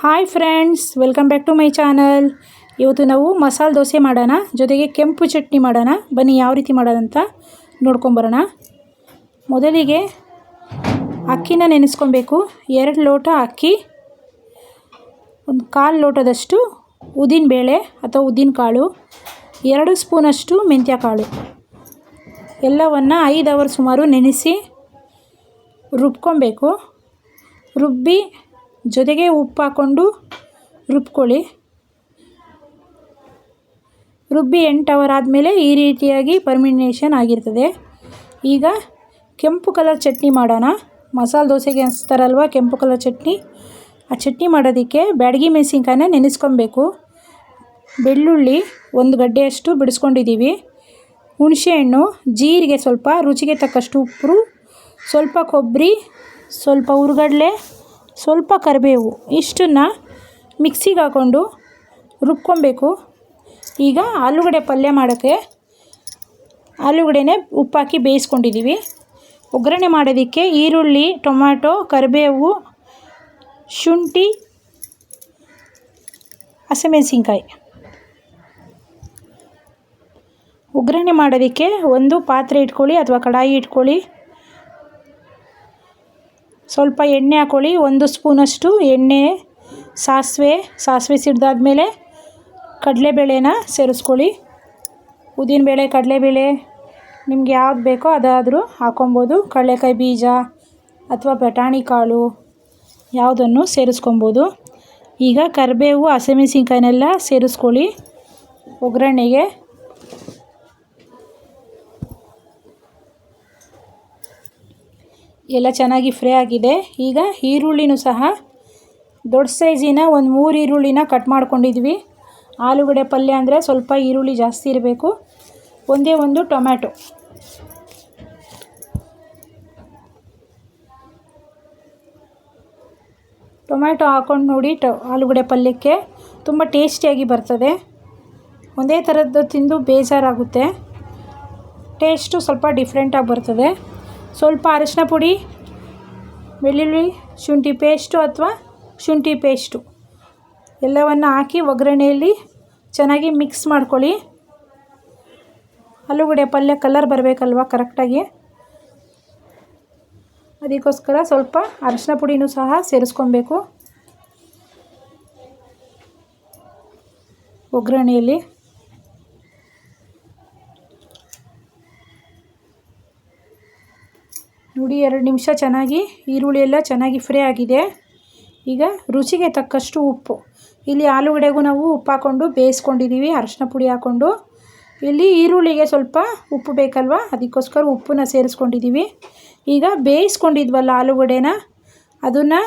Hi friends, welcome back to my channel. ಇವತ್ತು ನಾವು ಮಸಾಲೆ ದೋಸೆ ಮಾಡೋಣ, ಜೊತೆಗೆ ಕೆಂಪು ಚಟ್ನಿ ಮಾಡೋಣ. ಬನ್ನಿ ಯಾವ ರೀತಿ ಮಾಡೋದಂತ ನೋಡ್ಕೊಂಬರೋಣ. ಮೊದಲಿಗೆ ಅಕ್ಕಿನ ನೆನೆಸ್ಕೊಬೇಕು. ಎರಡು ಲೋಟ ಅಕ್ಕಿ, ಒಂದು ಕಾಲು ಲೋಟದಷ್ಟು ಉದ್ದಿನಬೇಳೆ ಅಥವಾ ಉದ್ದಿನ ಕಾಳು, ಎರಡು ಸ್ಪೂನಷ್ಟು ಮೆಂತ್ಯ ಕಾಳು. ಎಲ್ಲವನ್ನು ಐದು ಅವರ್ ಸುಮಾರು ನೆನೆಸಿ ರುಬ್ಕೊಬೇಕು. ರುಬ್ಬಿ ಜೊತೆಗೆ ಉಪ್ಪು ಹಾಕ್ಕೊಂಡು ರುಬ್ಕೊಳ್ಳಿ. ರುಬ್ಬಿ ಎಂಟು ಅವರ್ ಆದಮೇಲೆ ಈ ರೀತಿಯಾಗಿ ಪರ್ಮಿನೇಷನ್ ಆಗಿರ್ತದೆ. ಈಗ ಕೆಂಪು ಕಲರ್ ಚಟ್ನಿ ಮಾಡೋಣ. ಮಸಾಲೆ ದೋಸೆಗೆ ಅನಿಸ್ತಾರಲ್ವ ಕೆಂಪು ಕಲರ್ ಚಟ್ನಿ? ಆ ಚಟ್ನಿ ಮಾಡೋದಕ್ಕೆ ಬ್ಯಾಡಗಿ ಮೆಣಸಿನ್ಕಾಯನ್ನ ನೆನೆಸ್ಕೊಬೇಕು. ಬೆಳ್ಳುಳ್ಳಿ ಒಂದು ಗಡ್ಡೆಯಷ್ಟು ಬಿಡಿಸ್ಕೊಂಡಿದ್ದೀವಿ. ಹುಣಸೆಹಣ್ಣು ಜೀರಿಗೆ ಸ್ವಲ್ಪ, ರುಚಿಗೆ ತಕ್ಕಷ್ಟು ಉಪ್ಪು, ಸ್ವಲ್ಪ ಕೊಬ್ಬರಿ, ಸ್ವಲ್ಪ ಹುರ್ಗಡ್ಲೆ ಸ್ವಲ್ಪ ಕರಿಬೇವು ಇಷ್ಟನ್ನು ಮಿಕ್ಸಿಗೆ ಹಾಕ್ಕೊಂಡು ರುಬ್ಕೊಬೇಕು. ಈಗ ಆಲೂಗಡ್ಡೆ ಪಲ್ಯ ಮಾಡೋಕ್ಕೆ ಆಲೂಗಡ್ಡೆನೇ ಉಪ್ಪಾಕಿ ಬೇಯಿಸ್ಕೊಂಡಿದ್ದೀವಿ. ಒಗ್ಗರಣೆ ಮಾಡೋದಕ್ಕೆ ಈರುಳ್ಳಿ, ಟೊಮ್ಯಾಟೊ, ಕರಿಬೇವು, ಶುಂಠಿ, ಹಸಿಮೆಣಸಿನ್ಕಾಯಿ. ಒಗ್ಗರಣೆ ಮಾಡೋದಕ್ಕೆ ಒಂದು ಪಾತ್ರೆ ಇಟ್ಕೊಳ್ಳಿ ಅಥವಾ ಕಡಾಯಿ ಇಟ್ಕೊಳ್ಳಿ. ಸ್ವಲ್ಪ ಎಣ್ಣೆ ಹಾಕ್ಕೊಳ್ಳಿ ಒಂದು ಸ್ಪೂನಷ್ಟು ಎಣ್ಣೆ, ಸಾಸಿವೆ ಸಾಸಿವೆ ಸಿಡ್ದಾದ್ಮೇಲೆ ಕಡಲೆಬೇಳೆನ ಸೇರಿಸ್ಕೊಳ್ಳಿ. ಉದ್ದಿನಬೇಳೆ, ಕಡಲೆಬೇಳೆ, ನಿಮ್ಗೆ ಯಾವ್ದು ಬೇಕೋ ಅದಾದರೂ ಹಾಕ್ಕೊಬೋದು ಕಡಲೆಕಾಯಿ ಬೀಜ ಅಥವಾ ಬಟಾಣಿ ಕಾಳು ಯಾವುದನ್ನು ಸೇರಿಸ್ಕೊಬೋದು. ಈಗ ಕರಿಬೇವು, ಹಸಿಮೆಣಸಿನ್ಕಾಯಿನೆಲ್ಲ ಸೇರಿಸ್ಕೊಳ್ಳಿ. ಒಗ್ಗರಣೆಗೆ ಎಲ್ಲ ಚೆನ್ನಾಗಿ ಫ್ರೈ ಆಗಿದೆ. ಈಗ ಈರುಳ್ಳಿನೂ ಸಹ ದೊಡ್ಡ ಸೈಜಿನ ಒಂದು ಮೂರು ಈರುಳ್ಳಿನ ಕಟ್ ಮಾಡ್ಕೊಂಡಿದ್ವಿ. ಆಲೂಗಡೆ ಪಲ್ಯ ಅಂದರೆ ಸ್ವಲ್ಪ ಈರುಳ್ಳಿ ಜಾಸ್ತಿ ಇರಬೇಕು. ಒಂದೇ ಒಂದು ಟೊಮ್ಯಾಟೊ. ಟೊಮ್ಯಾಟೊ ಹಾಕ್ಕೊಂಡು ನೋಡಿ ಟೊ ಆಲೂಗಡೆ ಪಲ್ಯಕ್ಕೆ ತುಂಬ ಟೇಸ್ಟಿಯಾಗಿ ಬರ್ತದೆ. ಒಂದೇ ಥರದ್ದು ತಿಂದು ಬೇಜಾರಾಗುತ್ತೆ. ಟೇಸ್ಟು ಸ್ವಲ್ಪ ಡಿಫ್ರೆಂಟಾಗಿ ಬರ್ತದೆ. ಸ್ವಲ್ಪ ಅರಿಶಿನ ಪುಡಿ, ಬೆಳ್ಳುಳ್ಳಿ, ಶುಂಠಿ ಪೇಸ್ಟು ಅಥವಾ ಶುಂಠಿ ಪೇಸ್ಟು. ಎಲ್ಲವನ್ನು ಹಾಕಿ ಒಗ್ಗರಣೆಯಲ್ಲಿ ಚೆನ್ನಾಗಿ ಮಿಕ್ಸ್ ಮಾಡ್ಕೊಳ್ಳಿ. ಆಲೂಗಡ್ಡೆ ಪಲ್ಯ ಕಲರ್ ಬರಬೇಕಲ್ವ ಕರೆಕ್ಟಾಗಿ? ಅದಕ್ಕೋಸ್ಕರ ಸ್ವಲ್ಪ ಅರಿಶಿನ ಪುಡಿನೂ ಸಹ ಸೇರಿಸ್ಕೊಬೇಕು. ಒಗ್ಗರಣೆಯಲ್ಲಿ ಎರಡು ನಿಮಿಷ ಚೆನ್ನಾಗಿ ಈರುಳ್ಳಿ ಎಲ್ಲ ಚೆನ್ನಾಗಿ ಫ್ರೈ ಆಗಿದೆ. ಈಗ ರುಚಿಗೆ ತಕ್ಕಷ್ಟು ಉಪ್ಪು. ಇಲ್ಲಿ ಆಲೂಗಡೆಗೂ ನಾವು ಉಪ್ಪು ಹಾಕ್ಕೊಂಡು ಬೇಯಿಸ್ಕೊಂಡಿದ್ದೀವಿ ಅರಶಿನ ಪುಡಿ ಹಾಕ್ಕೊಂಡು ಇಲ್ಲಿ ಈರುಳ್ಳಿಗೆ ಸ್ವಲ್ಪ ಉಪ್ಪು ಬೇಕಲ್ವ? ಅದಕ್ಕೋಸ್ಕರ ಉಪ್ಪನ್ನ ಸೇರಿಸ್ಕೊಂಡಿದ್ದೀವಿ. ಈಗ ಬೇಯಿಸ್ಕೊಂಡಿದ್ವಲ್ಲ ಆಲೂಗಡೆನ ಅದನ್ನು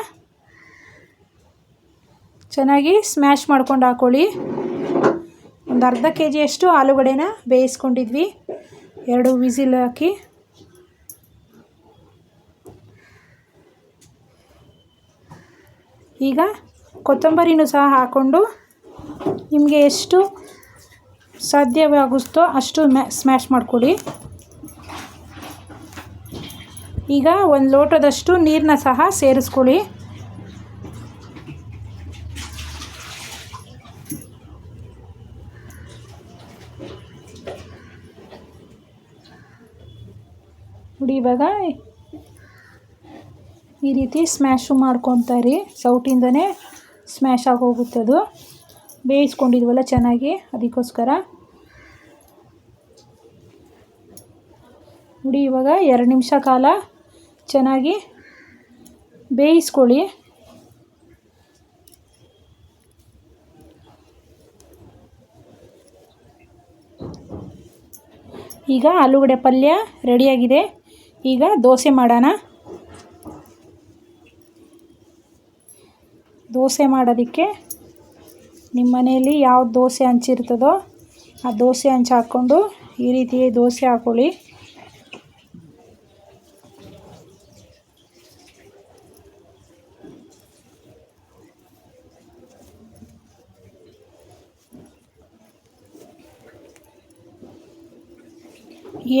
ಚೆನ್ನಾಗಿ ಸ್ಮ್ಯಾಶ್ ಮಾಡ್ಕೊಂಡು ಹಾಕ್ಕೊಳ್ಳಿ ಒಂದು ಅರ್ಧ ಕೆ ಜಿಯಷ್ಟು ಆಲೂಗಡೆನ ಬೇಯಿಸ್ಕೊಂಡಿದ್ವಿ. ಎರಡು ವಿಸಿಲ್ ಹಾಕಿ. ಈಗ ಕೊತ್ತಂಬರಿನೂ ಸಹ ಹಾಕ್ಕೊಂಡು ನಿಮಗೆ ಎಷ್ಟು ಸಾಧ್ಯವಾಗುತ್ತೋ ಅಷ್ಟು ಮ್ಯಾ ಸ್ಮ್ಯಾಶ್ ಮಾಡಿಕೊಡಿ. ಈಗ ಒಂದು ಲೋಟದಷ್ಟು ನೀರನ್ನ ಸಹ ಸೇರಿಸ್ಕೊಳ್ಳಿ ನೋಡಿ ಇವಾಗ ಈ ರೀತಿ ಸ್ಮ್ಯಾಶು ಮಾಡ್ಕೊತಾರೆ ಸೌಟಿಂದನೇ ಸ್ಮ್ಯಾಶ್ ಆಗೋಗುತ್ತದು ಬೇಯಿಸ್ಕೊಂಡಿದ್ವಲ್ಲ ಚೆನ್ನಾಗಿ, ಅದಕ್ಕೋಸ್ಕರ. ನೋಡಿ, ಇವಾಗ ಎರಡು ನಿಮಿಷ ಕಾಲ ಚೆನ್ನಾಗಿ ಬೇಯಿಸ್ಕೊಳ್ಳಿ. ಈಗ ಆಲೂಗಡೆ ಪಲ್ಯ ರೆಡಿಯಾಗಿದೆ ಈಗ ದೋಸೆ ಮಾಡೋಣ. ದೋಸೆ ಮಾಡೋದಕ್ಕೆ ನಿಮ್ಮ ಮನೆಯಲ್ಲಿ ಯಾವ ದೋಸೆ ಹಂಚಿರ್ತದೋ ಆ ದೋಸೆ ಹಂಚು ಹಾಕ್ಕೊಂಡು ಈ ರೀತಿ ದೋಸೆ ಹಾಕ್ಕೊಳ್ಳಿ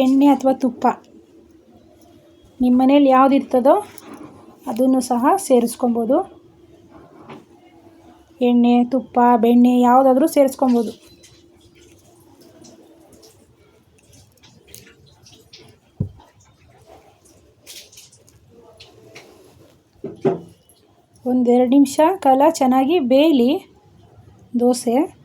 ಎಣ್ಣೆ ಅಥವಾ ತುಪ್ಪ ನಿಮ್ಮ ಮನೇಲಿ ಯಾವುದಿರ್ತದೋ ಅದನ್ನು ಸಹ ಸೇರಿಸ್ಕೊಬೋದು. ಎಣ್ಣೆ ತುಪ್ಪ ಬೆಣ್ಣೆ ಯಾವುದಾದ್ರೂ ಸೇರಿಸ್ಕೊಬೋದು. ಒಂದೆರಡು ನಿಮಿಷ ಕಾಲ ಚೆನ್ನಾಗಿ ಬೇಯಲಿ. ದೋಸೆ.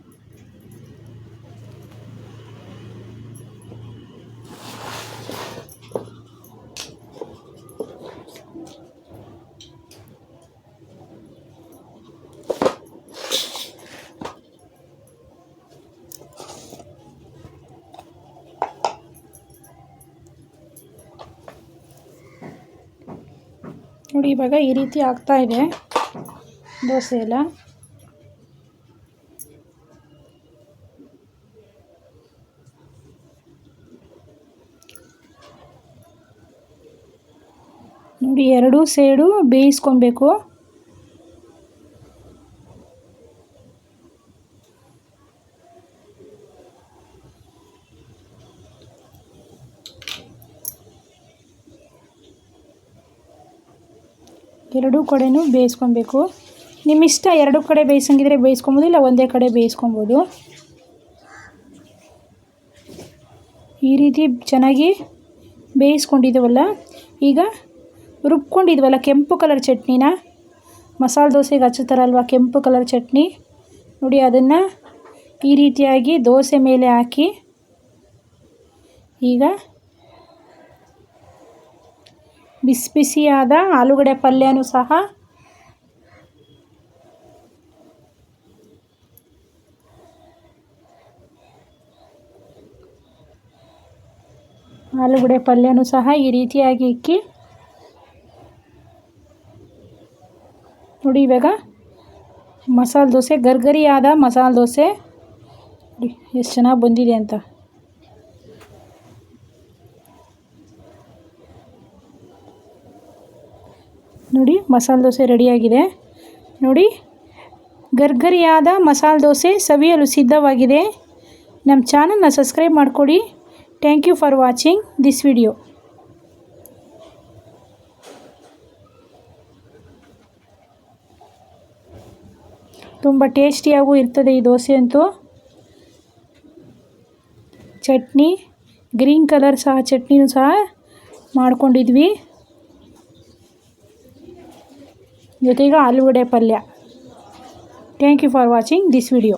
ನೋಡಿ ಇವಾಗ ಈ ರೀತಿ ಆಗ್ತಾ ಇದೆ. ದೋಸೆ ಎಲ್ಲ. ನೋಡಿ ಎರಡೂ ಸೈಡು ಬೇಯಿಸ್ಕೊಬೇಕು. ಎರಡೂ ಕಡೆನೂ ಬೇಯಿಸ್ಕೊಬೇಕು. ನಿಮ್ಮಿಷ್ಟ ಎರಡು ಕಡೆ ಬೇಯಿಸಂಗಿದ್ರೆ ಬೇಯಿಸ್ಕೊಬೋದು, ಇಲ್ಲ ಒಂದೇ ಕಡೆ ಬೇಯಿಸ್ಕೊಬೋದು? ಈ ರೀತಿ ಚೆನ್ನಾಗಿ ಬೇಯಿಸ್ಕೊಂಡಿದ್ದೀವಲ್ಲ ಈಗ ರುಬ್ಕೊಂಡಿದ್ವಲ್ಲ ಕೆಂಪು ಕಲರ್ ಚಟ್ನಿನ? ಮಸಾಲೆ ದೋಸೆಗೆ ಹಚ್ಚುತ್ತಾರಲ್ವ ಕೆಂಪು ಕಲರ್ ಚಟ್ನಿ? ನೋಡಿ, ಅದನ್ನು ಈ ರೀತಿಯಾಗಿ ದೋಸೆ ಮೇಲೆ ಹಾಕಿ ಈಗ ಬಿಸಿ ಬಿಸಿಯಾದ ಆಲೂಗಡ್ಡೆ ಪಲ್ಯನೂ ಸಹ ಆಲೂಗಡ್ಡೆ ಪಲ್ಯನೂ ಸಹ ಈ ರೀತಿಯಾಗಿ ಇಕ್ಕಿ. ನೋಡಿ ಇವಾಗ ಮಸಾಲೆ ದೋಸೆ, ಗರ್ಗರಿಯಾದ ಮಸಾಲೆ ದೋಸೆ. ಎಷ್ಟು ಚೆನ್ನಾಗಿ ಬಂದಿದೆ ಅಂತ. ನೋಡಿ, ಮಸಾಲೆ ದೋಸೆ ರೆಡಿಯಾಗಿದೆ. ನೋಡಿ, ಗರ್ಗರಿಯಾದ ಮಸಾಲೆ ದೋಸೆ ಸವಿಯಲು ಸಿದ್ಧವಾಗಿದೆ. ನಮ್ಮ ಚಾನಲ್ನ ಸಬ್ಸ್ಕ್ರೈಬ್ ಮಾಡಿಕೊಡಿ. Thank you for watching this video ತುಂಬ ಟೇಸ್ಟಿಯಾಗೂ ಇರ್ತದೆ ಈ ದೋಸೆ ಅಂತೂ. ಚಟ್ನಿ, ಗ್ರೀನ್ ಕಲರ್ ಸಹ ಚಟ್ನಿನೂ ಸಹ ಮಾಡ್ಕೊಂಡಿದ್ವಿ. ಜೊತೆಗೆ ಆಲೂಗಡ್ಡೆ ಪಲ್ಯ thank you for watching this video